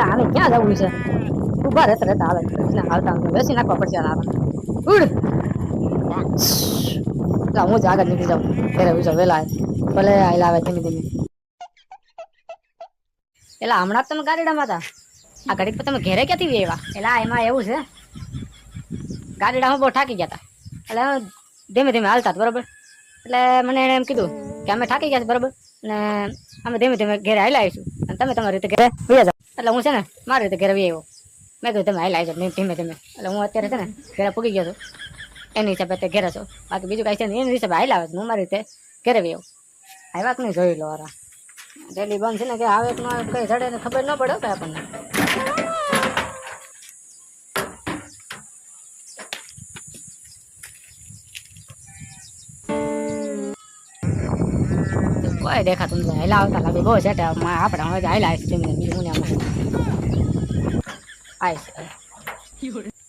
લા આને ક્યાં જવું છે? ઊભા રહેતા રહેતા આવે એટલે હાલતા બેસી નાખવા પડશે આવે ઉડ હું જ આગળ નીકળી જાઉં. ઘરે જાઉં, વેલા ભલે આવેલા આવે ધીમે ધીમે. એટલે હમણાં તમે ગાડીડામાં હતા? આ ઘડીક પર તમે ઘેરે ક્યાંથી વેવા એટલે એમાં એવું છે. ગાડીડામાં બહુ થાકી ગયા હતા. એટલે ધીમે ધીમે હાલતા બરોબર? એટલે મને એણે એમ કીધું કે અમે થાકી ગયા છે, બરોબર? ને અમે ધીમે ધીમે ઘરે હાલ્યા આવીશું અને તમે તમારી રીતે ઘરે જાઓ. એટલે હું છે ને, મારી રીતે ઘરે આવી આવ્યો. મેં કીધું, તમે હાલ આવી જાઓ ધીમે ધીમે. એટલે હું અત્યારે છે ને, ઘરે પૂગી ગયો છું. એની હિસાબે તે ઘેરે છો. બાકી બીજું કાંઈ છે ને એની હિસાબે હાલ આવે. હું મારી રીતે ઘરે વહી આવું. આવ્યા કે નહીં, જોઈ લો વારા ડેલી બંધ છે ને, કે આવે કે કઈ ચડે ને ખબર ન પડે કે આપણને. કોઈ દેખાતું નથી હેલા આવતા લાગે બહુ છે આપણે હવે ધીમે ધીમે બીજું ને આવીશ